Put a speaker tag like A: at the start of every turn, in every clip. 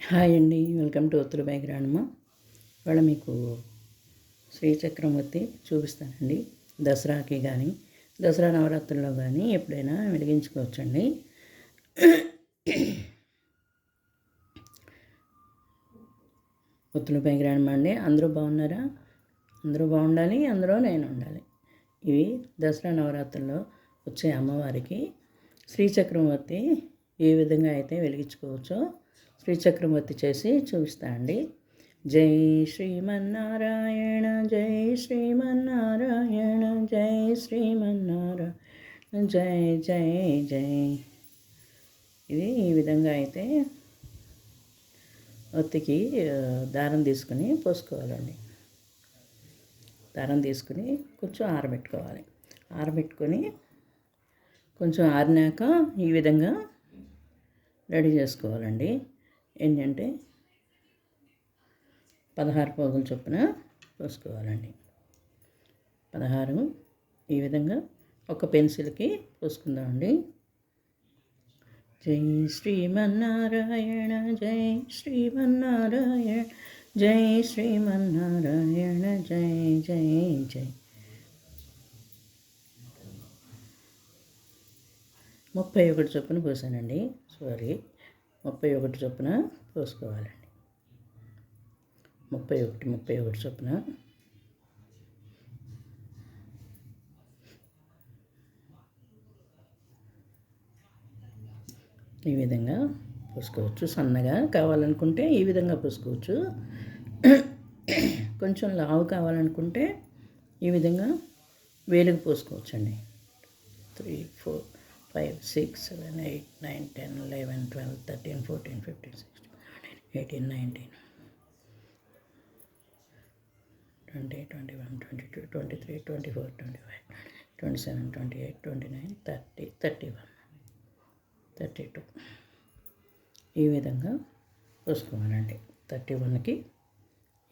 A: Hi అండి. Welcome to ఉత్తర బ్యాక్గ్రౌండ్మ ఇవాళ మీకు శ్రీచక్రవర్తి చూపిస్తానండి. దసరాకి కానీ దసరా నవరాత్రుల్లో కానీ ఎప్పుడైనా వెలిగించుకోవచ్చండి. ఉత్తర బ్యాక్గ్రౌండ్ అండి అందరూ బాగున్నారా? అందరూ బాగుండాలి అందరూ నేను ఉండాలి. ఇవి దసరా నవరాత్రుల్లో వచ్చే అమ్మవారికి శ్రీచక్రవర్తి ఏ విధంగా అయితే వెలిగించుకోవచ్చో శ్రీచక్రవర్తి చేసి చూపిస్తా అండి. జై శ్రీమన్నారాయణ జై శ్రీమన్నారాయణ జై శ్రీమన్నారాయణ జై జై జై. ఇది ఈ విధంగా అయితే ఒత్తికి దారం తీసుకుని పోసుకోవాలండి. దారం తీసుకుని కొంచెం ఆరబెట్టుకోవాలి. ఆరబెట్టుకొని కొంచెం ఆరినాక ఈ విధంగా రెడీ చేసుకోవాలండి. ఏంటంటే పదహారు పోగుల చొప్పున పోసుకోవాలండి. పదహారు ఈ విధంగా ఒక పెన్సిల్కి పోసుకుందామండి. జై శ్రీమన్నారాయణ జై శ్రీమన్నారాయణ జై శ్రీమన్నారాయణ జై జై జై. ముప్పై ఒకటి చొప్పున పోసానండి. సారీ. ముప్పై ఒకటి చొప్పున పోసుకోవాలండి ముప్పై ఒకటి ముప్పై ఒకటి చొప్పున. ఈ విధంగా పోసుకోవచ్చు. సన్నగా కావాలనుకుంటే ఈ విధంగా పోసుకోవచ్చు. కొంచెం లావు కావాలనుకుంటే ఈ విధంగా వేలుగు పోసుకోవచ్చండి. Three four five six seven eight nine ten eleven twelve thirteen fourteen fifteen sixteen eighteen nineteen twenty twenty one twenty two twenty three twenty four twenty five twenty seven twenty eight twenty nine thirty thirty one thirty two ఈ విధంగా పోసుకోవాలండి thirty వన్కి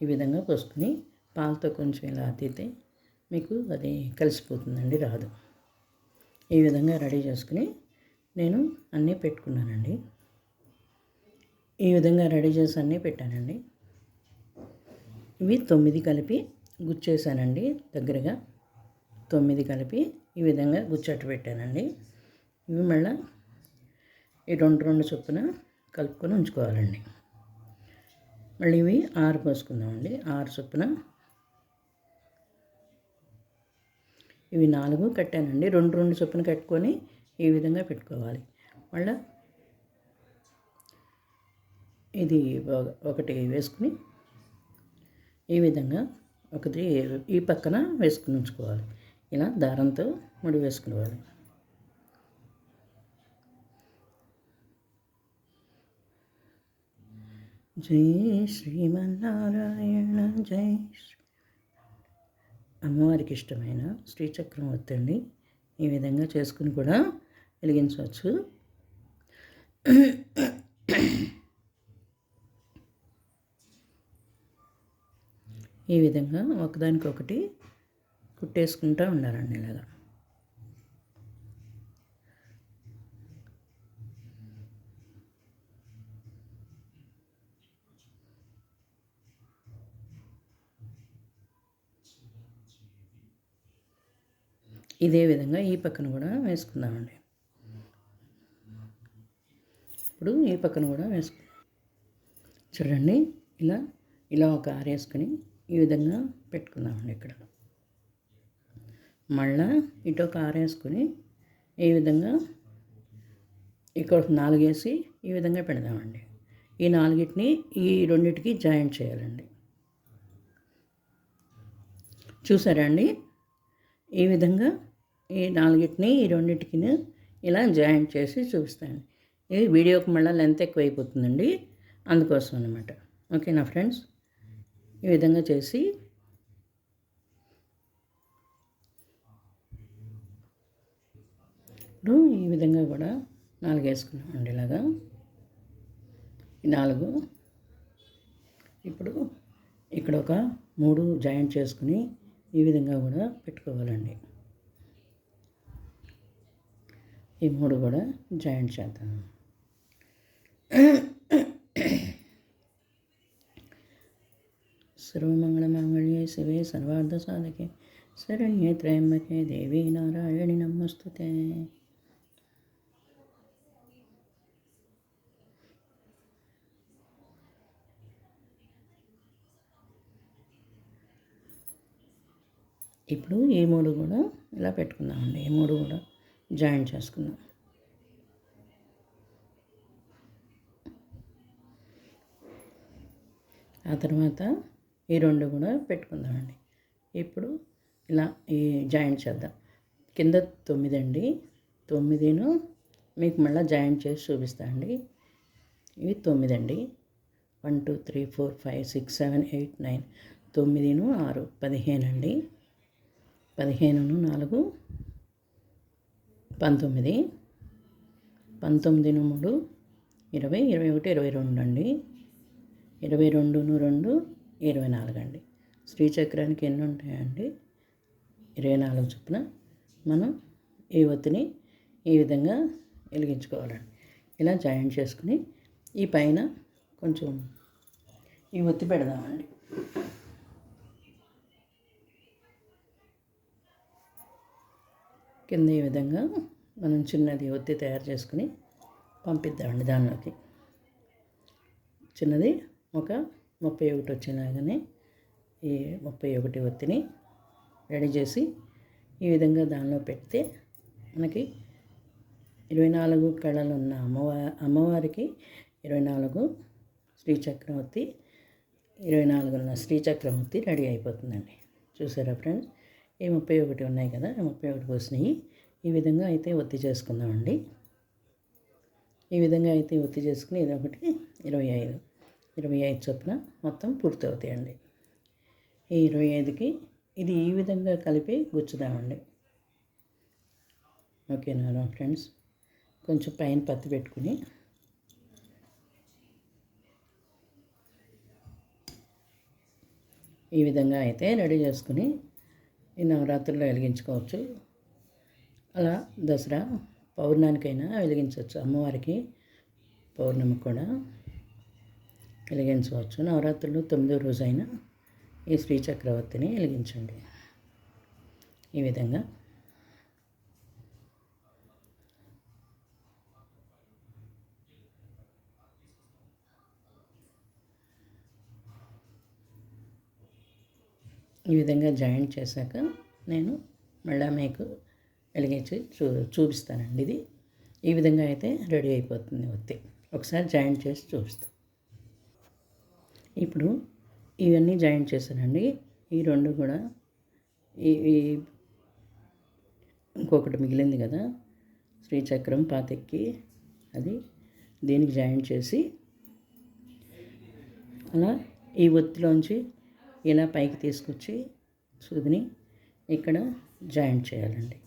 A: ఈ విధంగా పోసుకుని పాలతో కొంచెం ఇలా అతితే మీకు అది కలిసిపోతుందండి రాదు. ఈ విధంగా రెడీ చేసుకుని నేను అన్నీ పెట్టుకున్నానండి. ఈ విధంగా రెడీ చేసి అన్నీ పెట్టానండి. ఇవి తొమ్మిది కలిపి గుచ్చేసానండి దగ్గరగా. తొమ్మిది కలిపి ఈ విధంగా గుచ్చట్టు పెట్టానండి. ఇవి మళ్ళీ ఈ రెండు రెండు చొప్పున కలుపుకొని ఉంచుకోవాలండి. మళ్ళీ ఇవి ఆరు పోసుకుందామండి. ఆరు చొప్పున ఇవి నాలుగు కట్టానండి. రెండు రెండు చొప్పున కట్టుకొని ఈ విధంగా పెట్టుకోవాలి. మళ్ళీ ఇది ఒకటి వేసుకుని ఈ విధంగా ఒకటి ఈ పక్కన వేసుకుని ఉంచుకోవాలి. ఇలా దారంతో ముడి వేసుకోవాలి జై శ్రీమన్నారాయణ జై శ్రీ అమ్మవారికి ఇష్టమైన శ్రీచక్రం వత్తండి ఈ విధంగా చేసుకుని కూడా వెలిగించవచ్చు. ఈ విధంగా ఒకదానికొకటి కుట్టేసుకుంటూ ఉండాలండి ఇలాగా. ఇదే విధంగా ఈ పక్కన కూడా వేసుకుందామండి. ఇప్పుడు ఈ పక్కన కూడా వేసుకుందాం చూడండి ఇలా ఇలా ఒక ఆరేసుకొని ఈ విధంగా పెట్టుకుందామండి ఇక్కడ. మళ్ళా ఇటు ఒక ఆరేసుకొని ఈ విధంగా ఇక్కడ నాలుగేసి ఈ విధంగా పెడదామండి. ఈ నాలుగిటిని ఈ రెండింటికి జాయింట్ చేయాలండి. చూసారా అండి? ఈ విధంగా ఈ నాలుగిటిని ఈ రెండింటికి ఇలా జాయింట్ చేసి చూపిస్తాను. ఇది వీడియోకి మళ్ళీ లెంత్ ఎక్కువ అయిపోతుందండి అందుకోసం అనమాట ఓకేనా ఫ్రెండ్స్? ఈ విధంగా చేసి ఇప్పుడు ఈ విధంగా కూడా నాలుగు వేసుకున్నామండి ఇలాగా. నాలుగు. ఇప్పుడు ఇక్కడ ఒక మూడు జాయింట్ చేసుకుని ఈ విధంగా కూడా పెట్టుకోవాలండి. ఈ మూడు కూడా జాయింట్ చేద్దాం. సర్వమంగళమాంగళ్యే శివే సర్వార్థసాధకే. శరణ్యే త్రయంబకే దేవి నారాయణి నమస్తుతే. ఇప్పుడు ఈ మూడు కూడా ఇలా పెట్టుకుందామండి. ఈ మూడు కూడా జాయిన్ చేసుకుందాం. ఆ తర్వాత ఈ రెండు కూడా పెట్టుకుందామండి. ఇప్పుడు ఇలా ఈ జాయింట్ చేద్దాం. కింద తొమ్మిది అండి తొమ్మిదిను మీకు మళ్ళీ జాయింట్ చేసి చూపిస్తా అండి. ఇవి తొమ్మిది అండి one two three four five six seven eight nine. తొమ్మిదిను ఆరు పదిహేను అండి పదిహేనును నాలుగు పంతొమ్మిది పంతొమ్మిది మూడు ఇరవై ఇరవై ఒకటి ఇరవై రెండు అండి. ఇరవై రెండును రెండు ఇరవై నాలుగు అండి. శ్రీచక్రానికి ఎన్ని ఉంటాయండి? ఇరవై నాలుగు చొప్పున మనం ఈ ఒత్తిని ఈ విధంగా వెలిగించుకోవాలండి. ఇలా జాయింట్ చేసుకుని ఈ పైన కొంచెం ఈ ఒత్తి పెడదామండి. కింద ఈ విధంగా మనం చిన్నది ఒత్తి తయారు చేసుకుని పంపిద్దామండి దానిలోకి. చిన్నది ఒక ముప్పై ఒకటి వచ్చేలాగానే ఈ ముప్పై ఒకటి ఒత్తిని రెడీ చేసి ఈ విధంగా దానిలో పెడితే మనకి ఇరవై నాలుగు కళలు ఉన్న అమ్మవారి అమ్మవారికి ఇరవై నాలుగు శ్రీచక్రవర్తి ఇరవై నాలుగు ఉన్న శ్రీచక్రవర్తి రెడీ అయిపోతుందండి. చూసారా ఫ్రెండ్స్? ఈ ముప్పై ఒకటి ఉన్నాయి కదా ముప్పై ఒకటి పోసినాయి. ఈ విధంగా అయితే ఒత్తి చేసుకుందామండి. ఈ విధంగా అయితే ఒత్తి చేసుకుని ఇది ఒకటి ఇరవై ఐదు ఇరవై ఐదు చొప్పున మొత్తం పూర్తి అవుతాయండి. ఈ ఇరవై ఐదుకి ఇది ఈ విధంగా కలిపి గుచ్చుదామండి. ఓకేనా ఫ్రెండ్స్? కొంచెం పైన పత్తి పెట్టుకుని ఈ విధంగా అయితే రెడీ చేసుకుని ఈ నవరాత్రుల్లో వెలిగించుకోవచ్చు. అలా దసరా పౌర్ణానికైనా వెలిగించవచ్చు. అమ్మవారికి పౌర్ణమి కూడా వెలిగించవచ్చు. నవరాత్రులు తొమ్మిదో రోజైనా ఈ శ్రీ చక్రవర్తిని వెలిగించండి. ఈ విధంగా ఈ విధంగా జాయింట్ చేశాక నేను మళ్ళీ మీకు వెలిగించి చూ చూపిస్తానండి ఇది. ఈ విధంగా అయితే రెడీ అయిపోతుంది ఒత్తి. ఒకసారి జాయింట్ చేసి చూపిస్తాను ఇప్పుడు ఇవన్నీ జాయింట్ చేశానండి. ఈ రెండు కూడా ఈ ఇంకొకటి మిగిలింది కదా శ్రీచక్రం పాతెక్కి అది దీనికి జాయింట్ చేసి అలా ఈ ఒత్తిలోంచి ఇలా పైకి తీసుకొచ్చి సూదిని ఇక్కడ జాయింట్ చేయాలండి.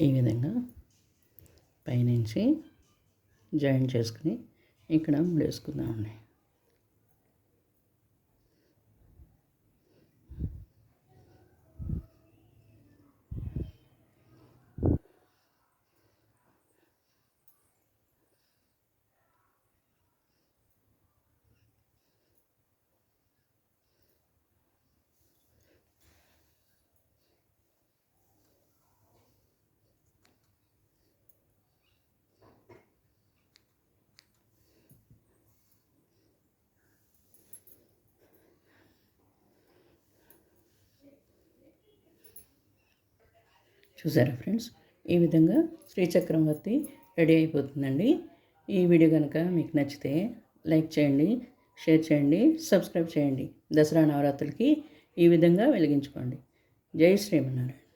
A: ఈ విధంగా పైనుంచి జాయిన్ చేసుకుని ఇక్కడ ముడేసుకుందామండి. చూసారా ఫ్రెండ్స్? ఈ విధంగా శ్రీచక్రం వత్తి రెడీ అయిపోతుందండి. ఈ వీడియో కనుక మీకు నచ్చితే లైక్ చేయండి షేర్ చేయండి సబ్స్క్రైబ్ చేయండి. దసరా నవరాత్రులకి ఈ విధంగా వెలిగించుకోండి. జై శ్రీమన్నారాయణ.